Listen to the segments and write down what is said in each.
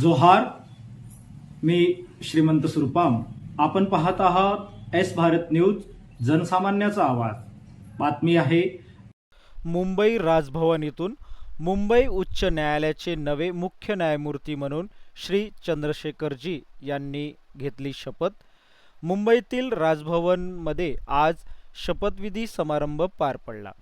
जोहार मी श्रीमंत सुरपाम. आपण पाहत आहात एस भारत न्यूज जनसामान्याचा आवाज. बातमी आहे. मुंबई राजभवन मुंबई उच्च न्यायालयाचे नवे मुख्य न्यायमूर्ती म्हणून श्री चंद्रशेखरजी यांनी घेतली शपथ. मुंबईतील राजभवनमध्ये आज शपथविधी समारंभ पार पडला.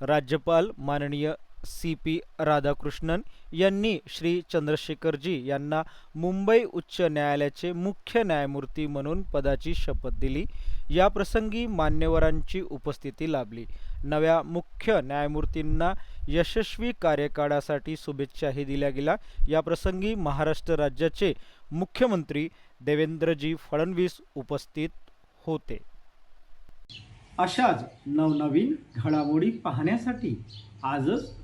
राज्यपाल माननीय सी पी राधाकृष्णन यांनी श्री चंद्रशेखरजी यांना मुंबई उच्च न्यायालयाचे मुख्य न्यायमूर्ती म्हणून पदाची शपथ दिली. या प्रसंगी मान्यवरांची उपस्थिती लाभली. नव्या मुख्य न्यायमूर्तींना यशस्वी कार्यकाळासाठी शुभेच्छाही दिल्या गेल्या. याप्रसंगी महाराष्ट्र राज्याचे मुख्यमंत्री देवेंद्रजी फडणवीस उपस्थित होते. अशाच नवनवीन घडामोडी पाहण्यासाठी आजच